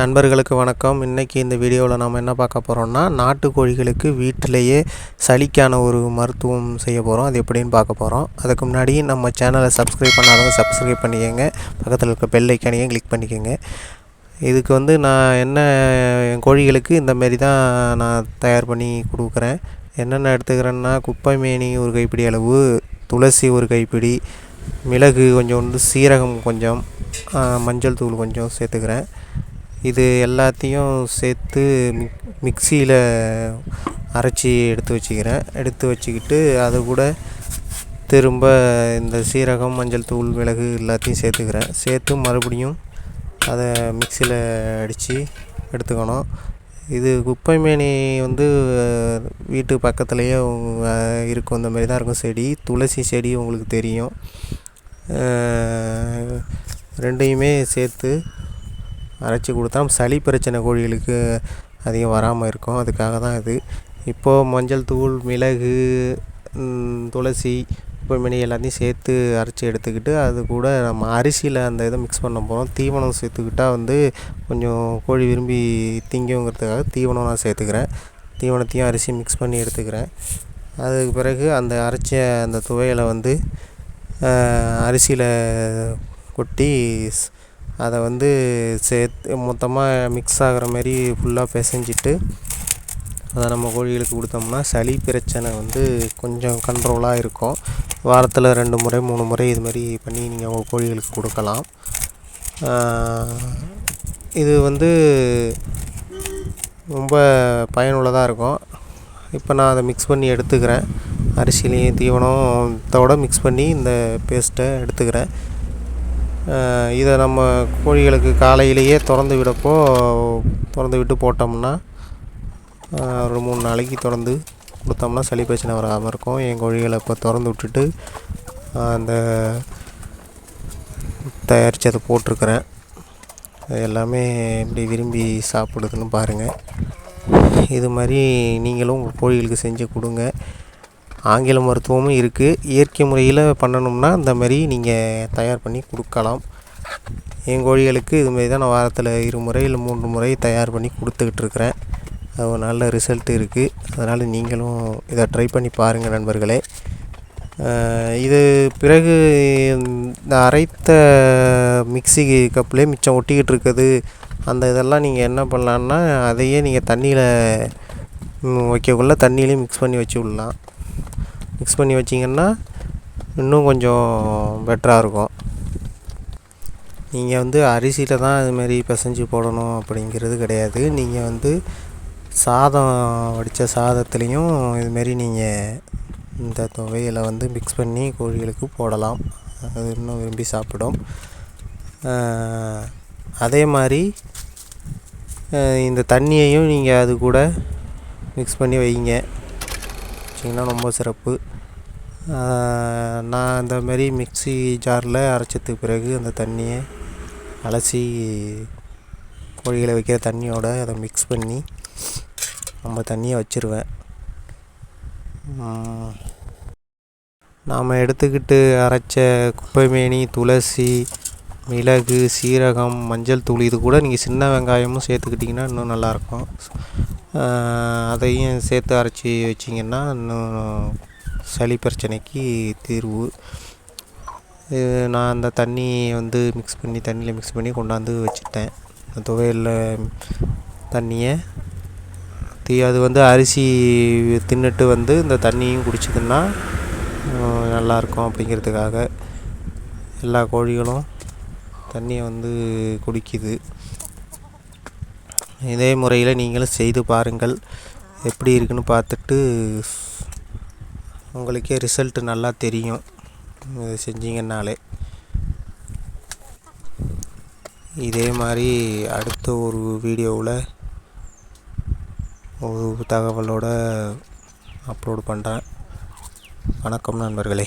நண்பர்களுக்கு வணக்கம். இன்றைக்கி இந்த வீடியோவில் நாம் என்ன பார்க்க போகிறோம்னா நாட்டுக்கோழிகளுக்கு வீட்டிலேயே சளிக்கான ஒரு மருத்துவம் செய்ய போகிறோம் அது எப்படின்னு பார்க்க போகிறோம் அதுக்கு முன்னாடி நம்ம சேனலை சப்ஸ்கிரைப் பண்ணாதவங்க சப்ஸ்கிரைப் பண்ணிக்கோங்க. பக்கத்தில் இருக்க பெல் ஐக்கானையும் கிளிக் பண்ணிக்கோங்க. இதுக்கு வந்து நான் என்ன என் கோழிகளுக்கு இந்த மாரி தான் நான் தயார் பண்ணி கொடுக்குறேன். என்னென்ன எடுத்துக்கிறேன்னா குப்பை மேனி ஒரு கைப்பிடி அளவு துளசி ஒரு கைப்பிடி மிளகு கொஞ்சம் வந்து சீரகம் கொஞ்சம் மஞ்சள் தூள் கொஞ்சம் சேர்த்துக்கிறேன். இது எல்லாத்தையும் சேர்த்து மிக் மிக்சியில் அரைச்சி எடுத்து வச்சுக்கிறேன். எடுத்து வச்சுக்கிட்டு அது கூட திரும்ப இந்த சீரகம் மஞ்சள் தூள் மிளகு எல்லாத்தையும் சேர்த்துக்கிறேன். சேர்த்து மறுபடியும் அதை மிக்சியில் அடித்து எடுத்துக்கணும். இது குப்பைமேனி வந்து வீட்டு பக்கத்துலேயே இருக்கும். இந்த மாதிரி தான் இருக்கும் செடி. துளசி செடி உங்களுக்கு தெரியும். ரெண்டையுமே சேர்த்து அரைச்சி கொடுத்தா சளி பிரச்சனை கோழிகளுக்கு அதிகம் வராமல் இருக்கும். அதுக்காக தான் இது. இப்போது மஞ்சள் தூள் மிளகு துளசி உப்புமணி எல்லாத்தையும் சேர்த்து அரைச்சி எடுத்துக்கிட்டு அது கூட நம்ம அரிசியில் அந்த இதை மிக்ஸ் பண்ண போகிறோம் தீவனம் சேர்த்துக்கிட்டா வந்து கொஞ்சம் கோழி விரும்பி திங்குங்கிறதுக்காக தீவனம் நான் சேர்த்துக்கிறேன். தீவனத்தையும் அரிசி மிக்ஸ் பண்ணி எடுத்துக்கிறேன். அதுக்கு பிறகு அந்த அரைச்ச அந்த துவையலை வந்து அரிசியில் கொட்டி அதை வந்து சேர்த்து மொத்தமாக மிக்ஸ் ஆகிற மாதிரி ஃபுல்லாக பிசைஞ்சிட்டு அதை நம்ம கோழிகளுக்கு கொடுத்தோம்னா சளி பிரச்சனை வந்து கொஞ்சம் கண்ட்ரோலாக இருக்கும். வாரத்தில் ரெண்டு முறை மூணு முறை இது மாதிரி பண்ணி நீங்கள் உங்கள் கோழிகளுக்கு கொடுக்கலாம். இது வந்து ரொம்ப பயனுள்ளதாக இருக்கும். இப்போ நான் அதை மிக்ஸ் பண்ணி எடுத்துக்கிறேன். அரிசிலையும் தீவனத்தோட மிக்ஸ் பண்ணி இந்த பேஸ்ட்டை எடுத்துக்கிறேன். இதை நம்ம கோழிகளுக்கு காலையிலேயே திறந்து விடப்போ திறந்து விட்டு போட்டோம்னா ஒரு மூணு நாளைக்கு திறந்து கொடுத்தோம்னா சளி பிரச்சனை வராமல் இருக்கும். என் கோழிகளை இப்போ திறந்து விட்டுட்டு அந்த தயாரித்து அதை போட்டிருக்கிறேன். அது எல்லாமே எப்படி விரும்பி சாப்பிடுதுன்னு பாருங்கள் இது மாதிரி நீங்களும் உங்கள் கோழிகளுக்கு செஞ்சு கொடுங்க. ஆங்கில மருத்துவமும் இருக்குது இயற்கை முறையில் பண்ணணும்னா இந்தமாரி நீங்கள் தயார் பண்ணி கொடுக்கலாம். என் கோழிகளுக்கு இது தான் நான் வாரத்தில் இருமுறை இல்லை மூன்று முறை தயார் பண்ணி கொடுத்துக்கிட்டு இருக்கிறேன். அது ஒரு நல்ல ரிசல்ட் இருக்குது அதனால் நீங்களும் இதை ட்ரை பண்ணி பாருங்கள் நண்பர்களே. இது பிறகு இந்த அரைத்த மிக்சி கப்லேயே மிச்சம் ஒட்டிக்கிட்டு இருக்குது. அந்த இதெல்லாம் நீங்கள் என்ன பண்ணலான்னா அதையே நீங்கள் தண்ணியில் வைக்கக்குள்ளே தண்ணியிலையும் மிக்ஸ் பண்ணி வச்சு விடலாம். மிக்ஸ் பண்ணி வச்சிங்கன்னா இன்னும் கொஞ்சம் பெட்டராக இருக்கும். நீங்கள் வந்து அரிசியில் தான் இதுமாரி பிசைஞ்சு போடணும் அப்படிங்கிறது கிடையாது. நீங்கள் வந்து சாதம் வடித்த சாதத்துலேயும் இதுமாரி நீங்கள் இந்த துவையில் வந்து மிக்ஸ் பண்ணி கோழிகளுக்கு போடலாம். அது இன்னும் விரும்பி சாப்பிடும். அதே மாதிரி இந்த தண்ணியையும் நீங்கள் அது கூட மிக்ஸ் பண்ணி வைங்க. வச்சிங்கன்னா ரொம்ப சிறப்பு. நான் இந்த மாரி மிக்ஸி ஜாரில் அரைச்சதுக்கு பிறகு அந்த தண்ணியை அலசி கோழிகளை வைக்கிற தண்ணியோட அதை மிக்ஸ் பண்ணி நம்ம தண்ணியை வச்சுருவேன். நாம் எடுத்துக்கிட்டு அரைச்ச குப்பைமேனி துளசி மிளகு சீரகம் மஞ்சள் தூள் இது கூட நீங்கள் சின்ன வெங்காயமும் சேர்த்துக்கிட்டிங்கன்னா இன்னும் நல்லாயிருக்கும் அதையும் சேர்த்து அரைச்சி வச்சிங்கன்னா இன்னும் சளி பிரச்சனைக்கு தீர்வு. இது நான் அந்த தண்ணி வந்து மிக்ஸ் பண்ணி தண்ணியில் மிக்ஸ் பண்ணி கொண்டாந்து வச்சுட்டேன். அந்த துவையலில் தண்ணியை. தீ அது வந்து அரிசி தின்னுட்டு வந்து இந்த தண்ணியும் குடிச்சதுன்னா நல்லாயிருக்கும் அப்படிங்கிறதுக்காக. எல்லா கோழிகளும் தண்ணியை வந்து குடிக்குது. இதே முறையில் நீங்களும் செய்து பாருங்கள். எப்படி இருக்குன்னு பார்த்துட்டு உங்களுக்கே ரிசல்ட்டு நல்லா தெரியும். இது செஞ்சீங்கன்னாலே. இதே மாதிரி அடுத்த ஒரு வீடியோவில் ஒரு தகவலோடு அப்லோடு பண்ணுறேன் வணக்கம் நண்பர்களே.